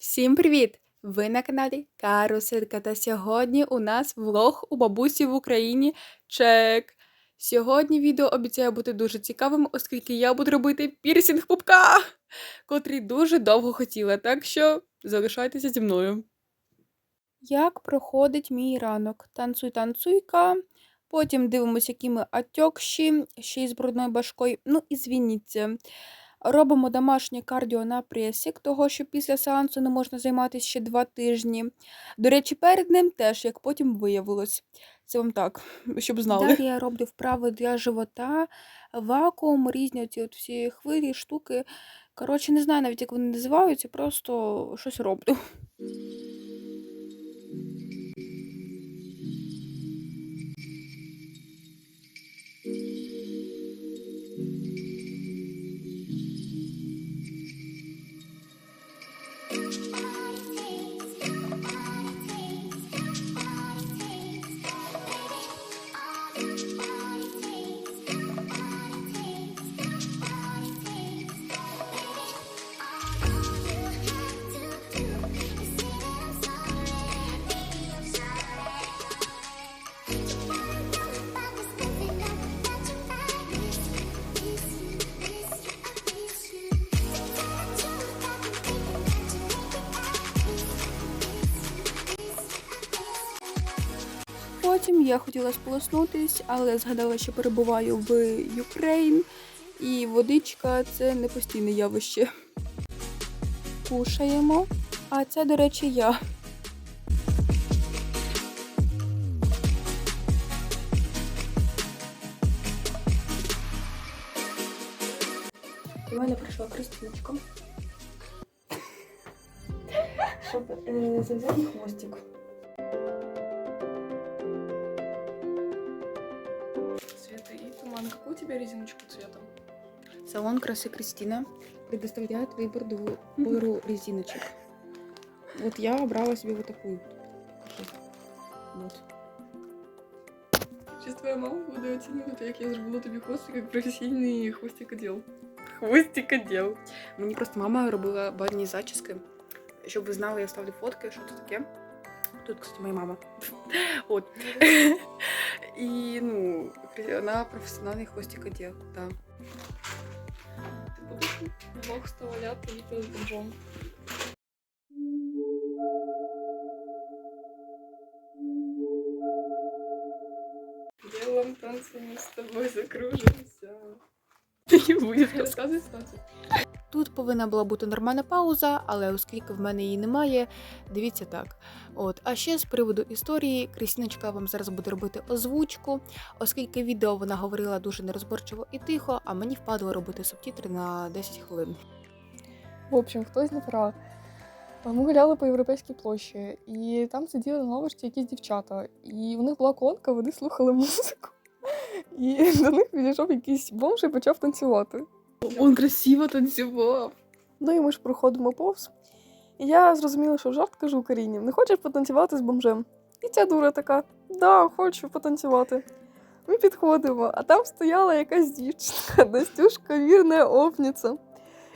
Всім привіт! Ви на каналі Каруселька, та сьогодні у нас влог у бабусі в Україні. Чек! Сьогодні відео обіцяє бути дуже цікавим, оскільки я буду робити пірсінг пупка, котрий дуже довго хотіла, так що залишайтеся зі мною. Як проходить мій ранок? Танцуй, танцуйка. Потім дивимося, які ми атьокші, ще й з брудною башкою. Ну і звініться. Робимо домашнє кардіо на пресік, того що після сеансу не можна займатися ще два тижні. До речі, перед ним теж, як потім виявилось. Це вам так, щоб знали. Далі я роблю вправи для живота, вакуум, різні ці от всі хвилі, штуки. Коротше, не знаю навіть, як вони називаються, просто щось роблю. Потім я хотіла сполоснутись, але згадала, що перебуваю в Україн, і водичка це не постійне явище. Кушаємо. А це, до речі, я. До мене прийшла Кристиночка. Щоб е, зав'язати хвостик. Какую у тебя резиночку цветом? Салон краси Кристина предоставляет выбор дву- выбору резиночек. Вот я брала себе вот такую. Вот. Сейчас твоя мама буде оцінювати, як я зробила тобі хвостик, як професійний хвостикоділ. Хвостикоділ. Мені просто мама робила бадні зачіски. Щоб ви знали, я ставлю фотки, що це таке. Тут, кстати, моя мама. От. І, ну, вона професіональний хвостикоділ. Да. Ти будеш влог вставляти відео з бомжом. Делом танцами с тобой закружимся. Ти не будеш Розказуй ситуацію. Тут повинна була бути нормальна пауза, але оскільки в мене її немає, дивіться так. От, а ще з приводу історії, Крістіночка вам зараз буде робити озвучку, оскільки відео вона говорила дуже нерозборчиво і тихо, а мені впадло робити субтитри на 10 хвилин. В общем, хтось не прав. Ми гуляли по європейській площі, і там сиділи на лавочці якісь дівчата. І у них була колонка, вони слухали музику. І до них підійшов якийсь бомж і почав танцювати. Он красиво танцював. Ну і ми ж проходимо повз. І я зрозуміла, що жарт кажу Каріні, не хочеш потанцювати з бомжем? І ця дура така: да, хочу потанцювати. Ми підходимо, а там стояла якась дівчинка, Настюшка, вірна овниця.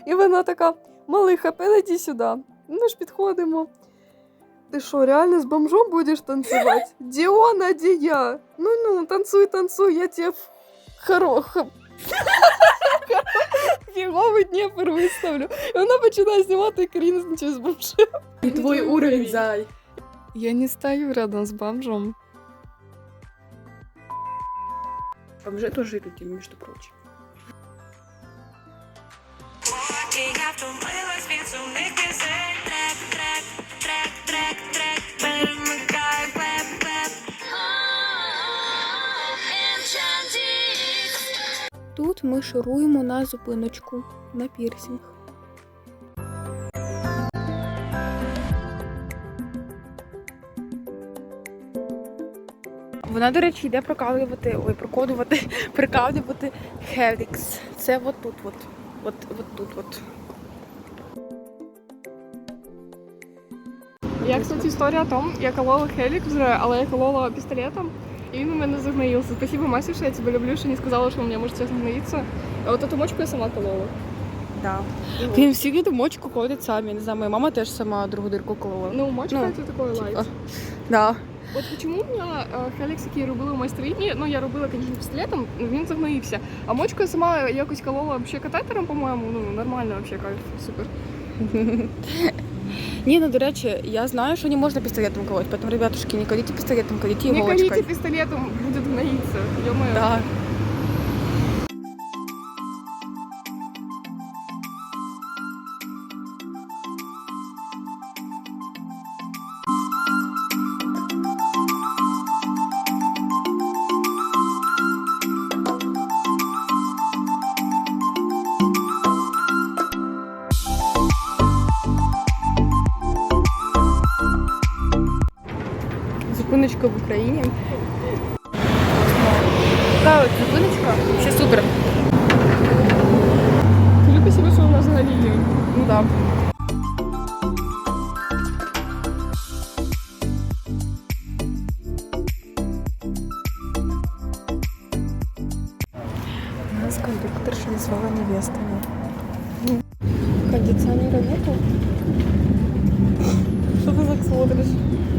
І вона така: малиха, підійди сюди. Ми ж підходимо. Ти що, реально з бомжом будеш танцювати? Діона, де я? Ну ну, танцуй, танцуй, я тебе в. Фіговий Дніпр виставлю. І вона починає знімати крінж з бомжем. І твій уровень, зай. Я не стою рядом з бомжом. Бомжи тоже люди, между прочим. І я втомилась від сумних пісень Трек, трек, трек, трек, трек Ми шуруємо на зупиночку на пірсінг. Вона, до речі, йде прокалювати, ой, прокодувати, прикалювати Helix. Це от тут, от, от, от тут, от. Я, кстати, історія о том, я колола Хелік вже, але я колола пістолетом, і він у мене загноївся. Спасибо, Масі, що я тебе люблю, що не сказала, що у мене може це загноїться. А от эту мочку я сама колола. Да. Блін, всі люди мочку ходять самі. Не знаю, моя мама теж сама другу дирку колола. Ну, мочка Ну, это такой лайт. Да. От чому у мене е, Хелікс, який в майстрині, ну я робила, звісно, пістолетом, ну, він загноївся. А мочку я сама якось колола вообще катетером, по-моєму, ну нормально вообще кайф, супер. Ні, ну до речі, я знаю, що не можна пістолетом колоть, поэтому, ребятушки, не колите пістолетом, колите Не иголочкой. колите пістолетом, буде гноїться. Ё-моё. Да. Зупиночка в Україні. Така от зупиночка. Ще супер. Люби себе, що у нас взагалі є. Ну да. У нас кондуктор назвала невестами. Кондиционера нету? Что ты так смотришь?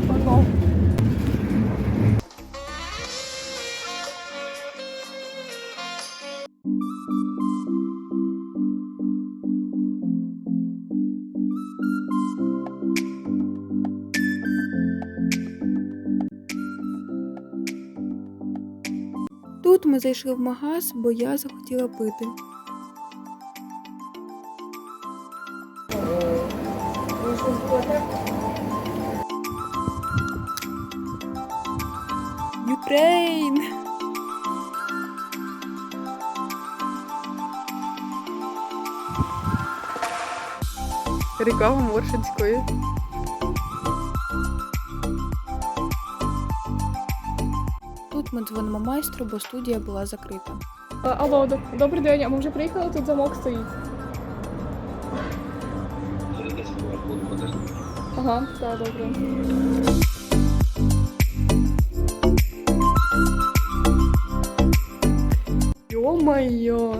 Погнал. Тут ми зайшли в магаз, бо я захотіла пити. Україн! Ріка Моршинської. Ми дзвонимо майстру, бо студія була закрита. Алло, добрий день, а ми вже приїхали, тут замок стоїть. Ага, так, добре. Ё-моё!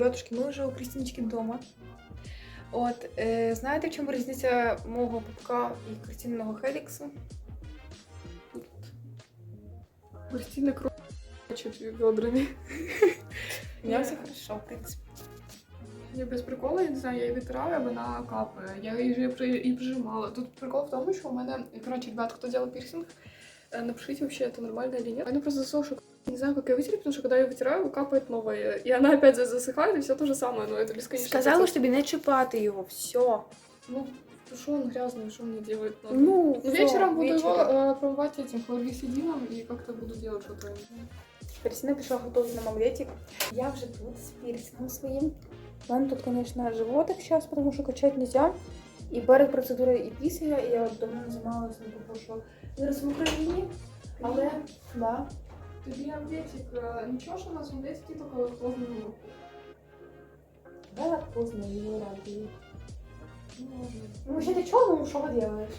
Ребятушки, ми вже у Крістіночки вдома. От, е, знаєте, в чому різниця мого пупка і Кристининого Хеліксу? Кристина Кро... чуть ведрами. У мене все хорошо, в принципі. Я без приколу, я не знаю, я її витираю, вона капає. Я її вже при- і прижимала. Тут прикол в тому, що у мене, коротше, ребят, хто делал пирсинг, э, напишите вообще, это нормально или нет. У мене просто засох, что не знаю, как я вытереть, потому что когда я вытираю, капает новое. И она опять засыхает, и все то же самое, но это бесконечно. Сказала процесс. ж тобі не чіпати його, все. Ну, что он грязный, что мне делать надо? Ну, Ну, всё, вечером буду его вечером. э, промывать этим хлоргексидином и как-то буду делать что-то. Кристина пішла готувати нам омлетик. Я вже тут з пірсингом своїм. У мене тут, звісно, животик зараз, тому що качати не можна. І перед процедурою і після я от давно не займалася, тому що зараз в Україні. Але, да. Тобі омлетик, э, ничего, что у нас омлетики только хлорный лук. Да, поздно, его радует. Ну, ладно. Ну, вообще, ты чё, ну, что делаешь?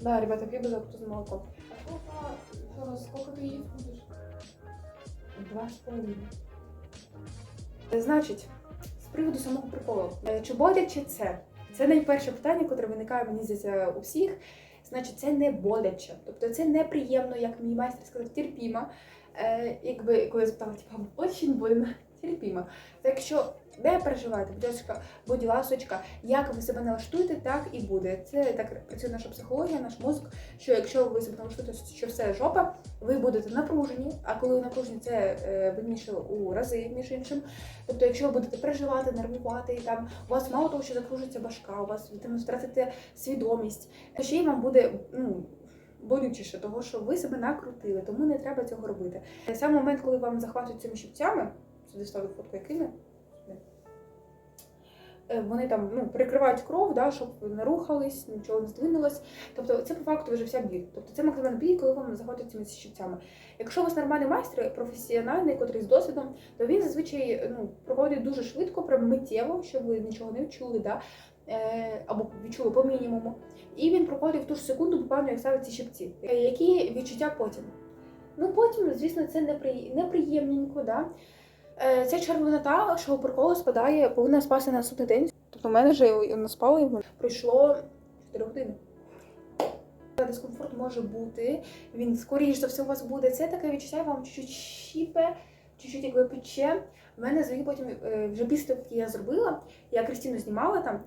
Да, ребята, пью безотказное молоко. А сколько, еще раз, сколько ты есть будешь? Два з половиною. Значить, з приводу самого приколу. Е, Чи боляче це? Це найперше питання, яке виникає, мені здається, у всіх. Значить, це не боляче. Тобто це неприємно, як мій майстер сказав, терпімо. Е, якби коли я спитала, типа, очень больно. Терпімо. Так що не переживайте, будь ласка, будь ласочка, як ви себе налаштуєте, так і буде. Це так працює наша психологія, наш мозок. Що якщо ви себе налаштуєте, що все жопа, ви будете напружені. А коли ви напружені, це е, у рази, між іншим. Тобто, якщо ви будете переживати, нервувати, і там у вас мало того, що закружиться башка, у вас там втратите свідомість, то ще й вам буде ну. Болючіше, того, що ви себе накрутили, тому не треба цього робити. Саме момент, коли вам захватують цими щипцями, сюди ставлю фотку якими, е, вони там ну, перекривають кров, да, щоб не рухались, нічого не здвинулось. Тобто це по факту вже вся біль. Тобто це максимальний біль, коли вам захватують цими щипцями. Якщо у вас нормальний майстер, професіональний, котрий з досвідом, то він зазвичай ну, проходить дуже швидко, прям миттєво, щоб ви нічого не відчули, да? е, або відчули по мінімуму. І він проходить в ту ж секунду, буквально як ставить ці щипці. Е, Які відчуття потім? Ну потім, звісно, це непри... неприємненько, да? Е, Ця червонота, що проколу спадає, повинна спасти на наступний день. Тобто в мене вже не спала і пройшло 4 години. Дискомфорт може бути, він скоріш за все у вас буде. Це таке відчуття вам чуть-чуть щіпе, чуть-чуть якби пече. В мене взагалі потім е, вже після того, як я зробила, я Кристину знімала там,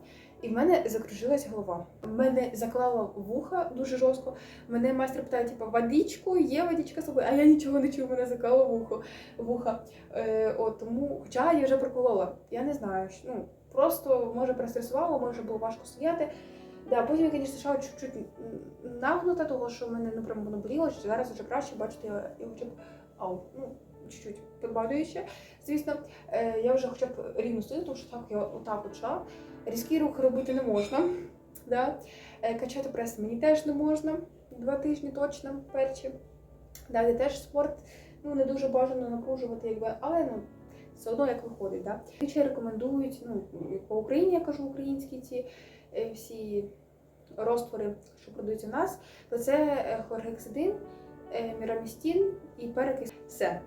і в мене закружилась голова. Мене заклало вуха дуже жорстко. Мене майстер питає, типу, водичку, є водичка з собою, а я нічого не чую, мене закало вухо, вуха. Е, от, тому, хоча я вже проколола. Я не знаю. Ну, просто може перестресувало, може було важко стояти. Да, потім я, звісно, стала чуть-чуть нагнута, того, що в мене ну, прямо воно боліло, що зараз вже краще, бачите, я, хоча б ау, ну, чуть-чуть підбадуюче. Звісно, е, я вже хоча б рівно стою, тому що так я отак от йшла. Різкі рухи робити не можна. Да? Е, качати прес мені теж не можна. Два тижні точно перші. Далі теж спорт ну, не дуже бажано напружувати, якби, але ну, все одно як виходить. Да? Ще рекомендують, ну, по Україні я кажу українські ці е, всі розтвори, що продаються в нас, то це е, хлоргексидин, мірамістін і перекис. Все.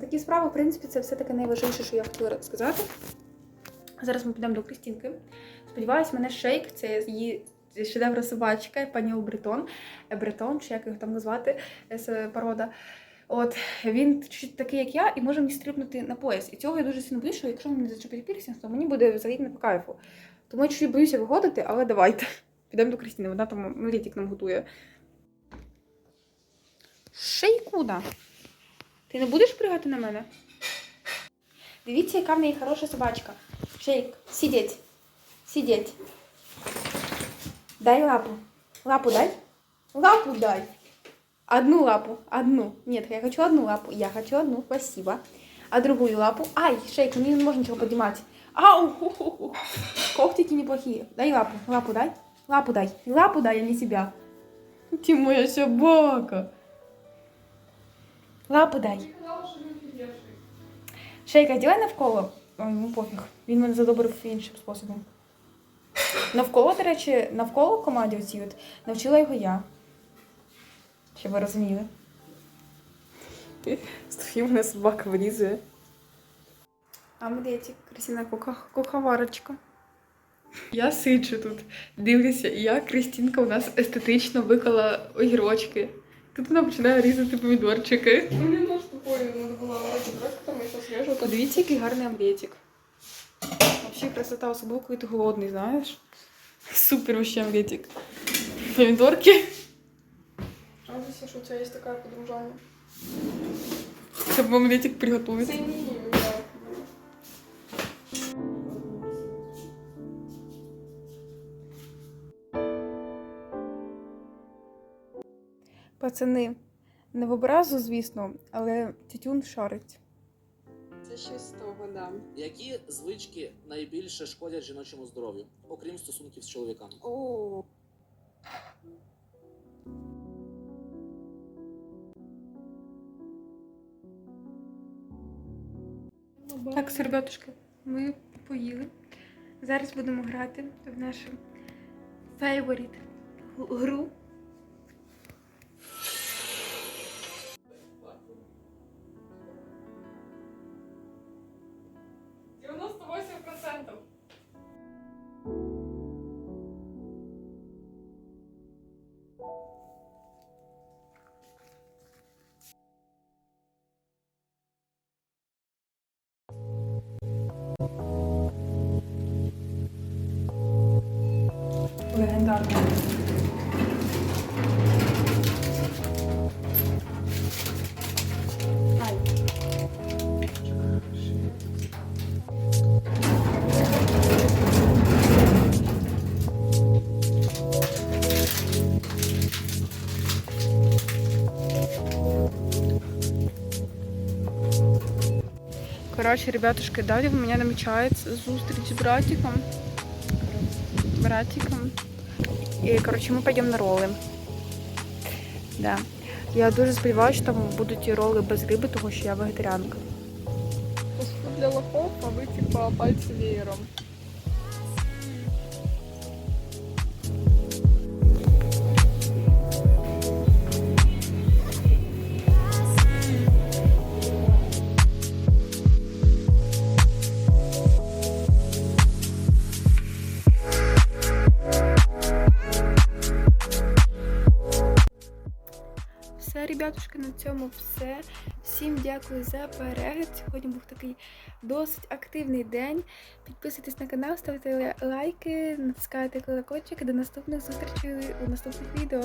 Такі справи, в принципі, це все таке найважливіше, що я хотіла сказати. Зараз ми підемо до Крістінки. Сподіваюсь, мене шейк, це її шедевра собачка, пані Бретон, Бретон, чи як його там назвати, е, порода. От він чуть такий, як я, і може мені стрибнути на пояс. І цього я дуже сильно боюсь, що якщо мені зачепить пірсінг, то мені буде взагалі не по кайфу. Тому я чуть боюся виходити, але давайте. Підемо до Крістіни, вона там млітик нам готує. Шейкуда. Ти не будеш пригати на мене? Дивіться, яка в неї хороша собачка. Шейк, сидеть. Сидеть. Дай лапу. Лапу дай. Лапу дай. Одну лапу. Одну. Нет, я хочу одну лапу. Я хочу одну. Спасибо. А другую лапу. Ай, шейк, мне не можно ничего поднимать. Ау! Когтики неплохие. Дай лапу. Лапу дай. Лапу дай. Лапу дай, а не себя. Ты моя собака. Лапу дай. Шейка, ділай навколо. Ой, йому пофіг. Він мене задобрив іншим способом. Навколо, до речі, навколо команді оцій от навчила його я. Щоб ви розуміли. Стоїть мене собака вилізує. Омлетик, Крістіна куха, куховарочка. Я сиджу тут, дивлюся, і як Крістінка у нас естетично виклала огірочки. Тут вона починає різати помідорчики. Ну, было вроде брать, потому что свежую. Подивіться, який гарний омлетик. Вообще красота, особливо, коли ти голодний, знаєш. Супер вообще омлетик. Помідорки. Радуйся, что у тебя есть такая подружанка. Щоб омлетик приготувати. Меня. Пацани, не в образу, звісно, але тютюн шарить. Ще з того, да. Які звички найбільше шкодять жіночому здоров'ю, окрім стосунків з чоловіками? О, Так, серветушки, ми поїли. Зараз будемо грати в нашу favorite гру. Гарно. Короче, ребятушки, далі в мене намічається зустріч з братиком. Братиком. І, коротше, ми підемо на роли. Да. Я дуже сподіваюся, що там будуть і роли без риби, тому що я вегетаріанка. Поскупляла хоп, а ви типа пальці веером. Ребятушки, на цьому все. Всім дякую за перегляд. Сьогодні був такий досить активний день. Підписуйтесь на канал, ставте лайки, натискайте колокольчик. До наступних зустрічей у наступних відео.